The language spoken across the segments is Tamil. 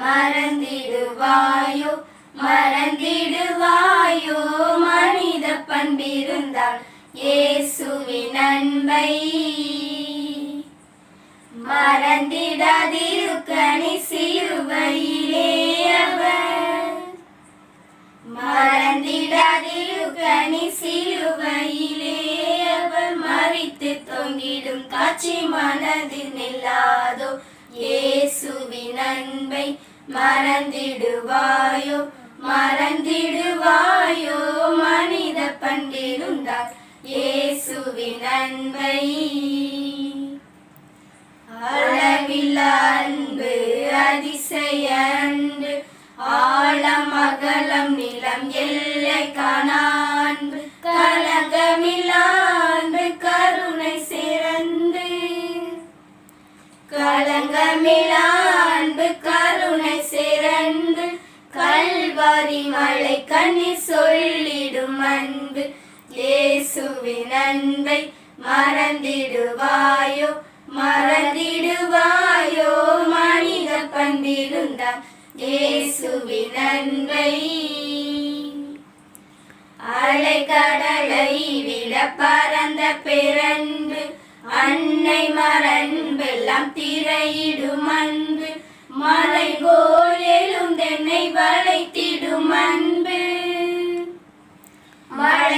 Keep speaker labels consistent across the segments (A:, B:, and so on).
A: மறந்திடுவாயோ? மறந்திடுவாயோ? மனித பண்பிருந்தால் இயேசுவின் அன்பை மறந்திடாதிருக்கணி சிலுவையிலே அவர். மறந்திடாதிருக்கணி சிலுவையிலே அவர். மறித்து தொங்கிடும் காட்சி மனதில் மறந்திடுவாயோ மறந்திடுவாயோ மனித பண்டிருந்தார் இயேசுவின் அன்பை கல்வாரி கண்ணி சொல்லிடும் அன்பு. இயேசுவின் அன்பை மறந்திடுவாயோ? மறந்திடுவாயோ? மனித பண்பிருந்தால் இயேசுவின் அன்பை. அலைக்கடலை விட பரந்த பிறன்பு. அன்னை மரன்பெல்லாம் திரையிடும் அன்பு. மலை போல்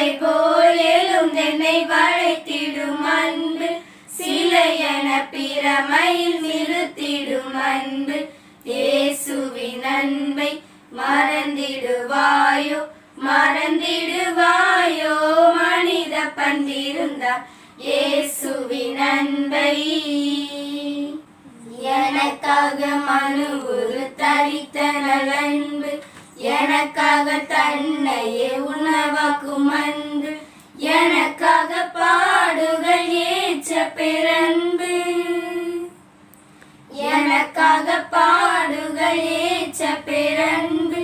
A: சிலை போல் எழுந்தென்னை வளைத்திடும் அன்பு. சிலையன பிரமையில் நிறுத்திடும் அன்பு. இயேசுவின் அன்பை மறந்திடுவாயோ? மறந்திடுவாயோ? மனித பண்டிருந்தால் இயேசுவின் அன்பை. எனக்காக மனு ஒரு தரித்த நலன்பு எனக்காக தன்னையே உணவாக்கும் அன்பு எனக்காக பாடுகள் ஏற்ற பிறன்பு. எனக்காக பாடுகள் ஏற்ற பிறன்பு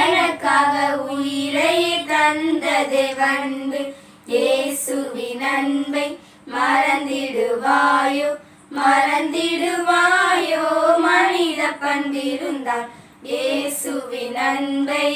A: எனக்காக உயிரை தந்ததே வன்பு இயேசுவின் அன்பை மறந்திடுவாயோ மறந்திடுவாயோ மனித பண்பிருந்தால் இயேசுவின் அன்பை.